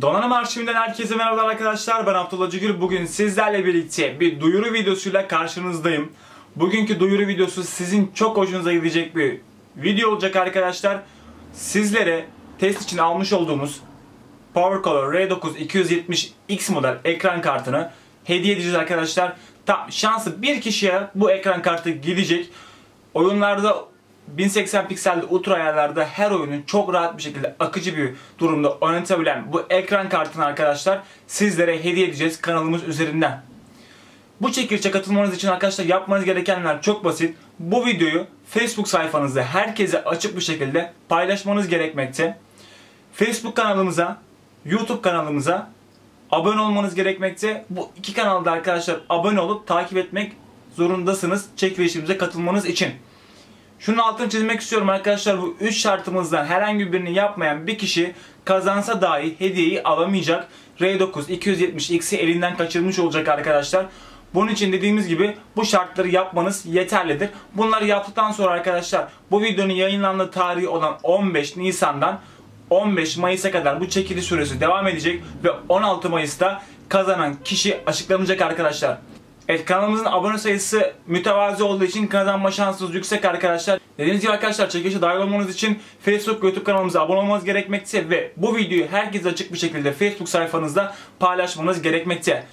Donanım Arşivinden herkese merhabalar arkadaşlar. Ben Abdullah Cügül. Bugün sizlerle birlikte bir duyuru videosuyla karşınızdayım. Bugünkü duyuru videosu sizin çok hoşunuza gidecek bir video olacak arkadaşlar. Sizlere test için almış olduğumuz PowerColor R9 270X model ekran kartını hediye edeceğiz arkadaşlar. Tam şansı bir kişiye bu ekran kartı gidecek. Oyunlarda 1080 pikselde ultra ayarlarda her oyunu çok rahat bir şekilde akıcı bir durumda oynatabilen bu ekran kartını arkadaşlar sizlere hediye edeceğiz kanalımız üzerinden. Bu çekilişe katılmanız için arkadaşlar yapmanız gerekenler çok basit. Bu videoyu Facebook sayfanızda herkese açık bir şekilde paylaşmanız gerekmekte. Facebook kanalımıza, YouTube kanalımıza abone olmanız gerekmekte. Bu iki kanalda arkadaşlar abone olup takip etmek zorundasınız çekilişimize katılmanız için. Şunun altını çizmek istiyorum arkadaşlar bu 3 şartımızdan herhangi birini yapmayan bir kişi kazansa dahi hediyeyi alamayacak. R9 270X'i elinden kaçırmış olacak arkadaşlar. Bunun için dediğimiz gibi bu şartları yapmanız yeterlidir. Bunları yaptıktan sonra arkadaşlar bu videonun yayınlandığı tarihi olan 15 Nisan'dan 15 Mayıs'a kadar bu çekiliş süresi devam edecek ve 16 Mayıs'ta kazanan kişi açıklanacak arkadaşlar. Evet kanalımızın abone sayısı mütevazi olduğu için kazanma şansınız yüksek arkadaşlar. Dediğiniz gibi arkadaşlar çekilişe dahil olmanız için Facebook YouTube kanalımıza abone olmanız gerekmekte ve bu videoyu herkese açık bir şekilde Facebook sayfanızda paylaşmanız gerekmekte.